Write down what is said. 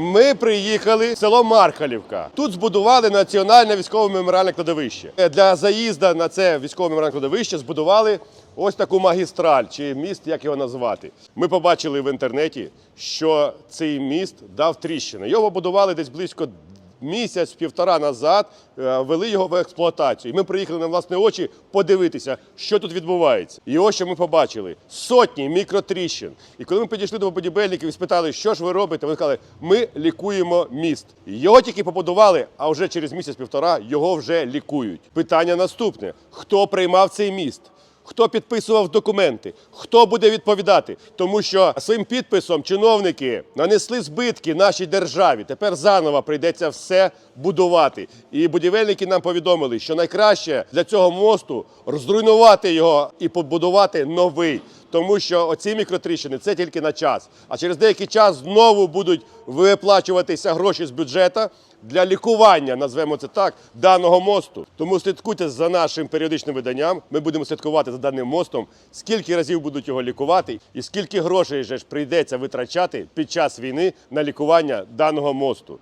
Ми приїхали в село Мархалівка. Тут збудували національне військове меморіальне кладовище. Е, Для заїзду на це військове меморіальне кладовище збудували ось таку магістраль чи міст, як його назвати. Ми побачили в інтернеті, що цей міст дав тріщини. Його будували десь близько місяць-півтора назад е, ввели його в експлуатацію. І ми приїхали на власні очі подивитися, що тут відбувається. І ось що ми побачили: сотні мікротріщин. І коли ми підійшли до будівельників і спитали, що ж ви робите, вони сказали, ми лікуємо міст. Його тільки побудували, а вже через місяць-півтора його вже лікують. Питання наступне: хто приймав цей міст? Хто підписував документи, хто буде відповідати, тому що своїм підписом чиновники нанесли збитки нашій державі. Тепер заново прийдеться все будувати. І будівельники нам повідомили, що найкраще для цього мосту розруйнувати його і побудувати новий. Тому що оці мікротріщини це тільки на час. А через деякий час знову будуть виплачуватися гроші з бюджету для лікування, назвемо це так, даного мосту. Тому слідкуйте за нашим періодичним виданням. Ми будемо слідкувати за даним мостом, скільки разів будуть його лікувати, і скільки грошей же ж прийдеться витрачати під час війни на лікування даного мосту.